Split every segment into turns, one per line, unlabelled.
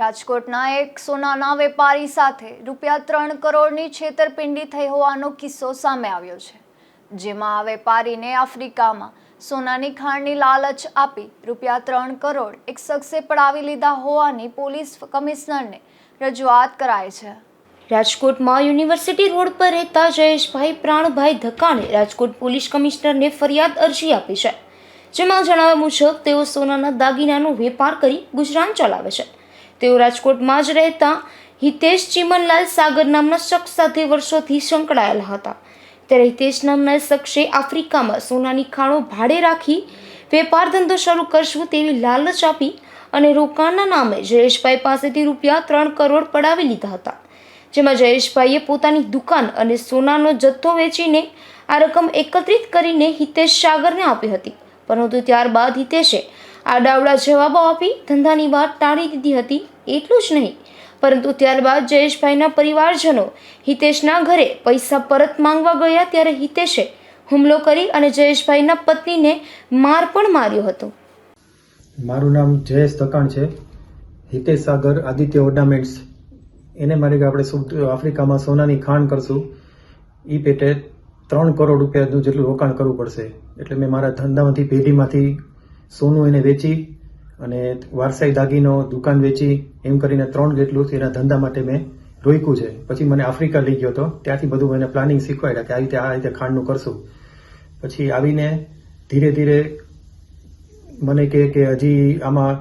રાજકોટના એક સોનાના વેપારી સાથે રૂપિયા ત્રણ કરોડની છેતરપિંડી થઈ હોવાનો કિસ્સો સામે આવ્યો છે, જેમાં આ વેપારીને આફ્રિકામાં સોનાની ખાણની લાલચ આપી રૂપિયા ત્રણ કરોડ એક શખ્સે પડાવી લીધા હોવાની પોલીસ કમિશનરને રજૂઆત કરાઈ છે.
રાજકોટમાં યુનિવર્સિટી રોડ પર રહેતા જયેશભાઈ પ્રાણભાઈ ધકાણે રાજકોટ પોલીસ કમિશનરને ફરિયાદ અરજી આપી છે, જેમાં જણાવ્યા મુજબ તેઓ સોનાના દાગીનાનો વેપાર કરી ગુજરાન ચલાવે છે. તેઓ રાજકોટમાં જ રહેતા હિતેશ ચિમનલાલ સાગર નામના શખ્સ સાથે વર્ષોથી સંકળાયેલા હતા. ત્યારે હિતેશ નામના શખ્સે આફ્રિકામાં સોનાની ખાણો ભાડે રાખી વેપાર ધંધો શરૂ કરશું તેવી લાલચ આપી અને રોકાણના નામે જયેશભાઈ પાસેથી રૂપિયા ત્રણ કરોડ પડાવી લીધા હતા. જેમાં જયેશભાઈએ પોતાની દુકાન અને સોનાનો જથ્થો વેચીને આ રકમ એકત્રિત કરીને હિતેશ સાગરને આપી હતી. પરંતુ ત્યારબાદ હિતેશે આડાવડા જવાબો આપી ધંધાની વાત ટાળી દીધી હતી. એટલું જ નહીં, પરંતુ ત્યારબાદ જયેશભાઈના પરિવારજનો હિતેશના ઘરે પૈસા પરત માંગવા ગયા ત્યારે હિતેશે હુમલો કરી અને જયેશભાઈના પત્નીને માર પણ માર્યો હતો.
મારું નામ જયેશ ધકાણ છે. હિતેશ સાગર, આદિત્ય ઓર્નામેન્ટ્સ. એને મારે આપણે આફ્રિકામાં સોનાની ખાણ કરશું. એ પેટે ત્રણ કરોડ રૂપિયાનું જેટલું રોકાણ કરવું પડશે. એટલે મેં મારા ધંધામાંથી પેઢીમાંથી સોનું એને વેચી અને વારસાઈ દાગીનો, દુકાન વેચી, એમ કરીને ત્રણ જેટલું એના ધંધા માટે મેં રોક્યું છે. પછી મને આફ્રિકા લઈ ગયો હતો. ત્યાંથી બધું મને પ્લાનિંગ શીખવાડ્યા કે આ રીતે આ રીતે ખાંડનું કરશું. પછી આવીને ધીરે ધીરે મને કહે કે હજી આમાં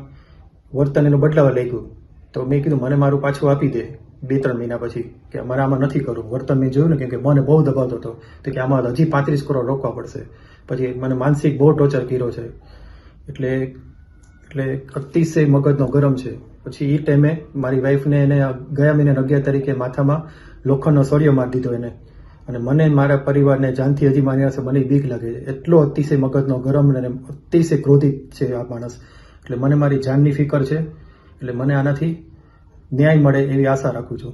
વર્તન એનું બદલાવા લાગ્યું. તો મેં કીધું, મને મારું પાછું આપી દે બે ત્રણ મહિના પછી કે મારે આમાં નથી કરવું. વર્તન મેં જોયું ને કેમ કે મને બહુ દબાવતો હતો. તો કે આમાં હજી પાંત્રીસ કરોડ રોકવા પડશે. પછી મને માનસિક બહુ ટોર્ચર કર્યો છે. એટલે એટલે અતિશય મગજનો ગરમ છે. પછી એ ટાઈમે મારી વાઈફને એને ગયા મહિને અગિયાર તારીખે માથામાં લોખંડનો સળિયો મારી દીધો એને. અને મને મારા પરિવારને જાનથી હજી મારી પાસે મને બીક લાગે છે. એટલો અતિશય મગજનો ગરમ અને અતિશય ક્રોધિત છે આ માણસ. એટલે મને મારી જાનની ફિકર છે. એટલે મને આનાથી ન્યાય મળે એવી આશા રાખું છું.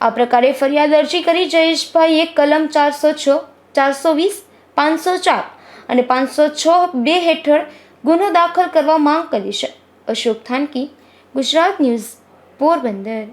આ પ્રકારે ફરિયાદ અરજી કરી જયેશભાઈએ કલમ ચારસો છ, ચારસો વીસ, પાંચસો ચાર અને પાંચસો છ બે હેઠળ ગુનો દાખલ કરવા માંગ કરી છે. અશોક થાનકી ગુજરાત ન્યૂઝ પોરબંદર.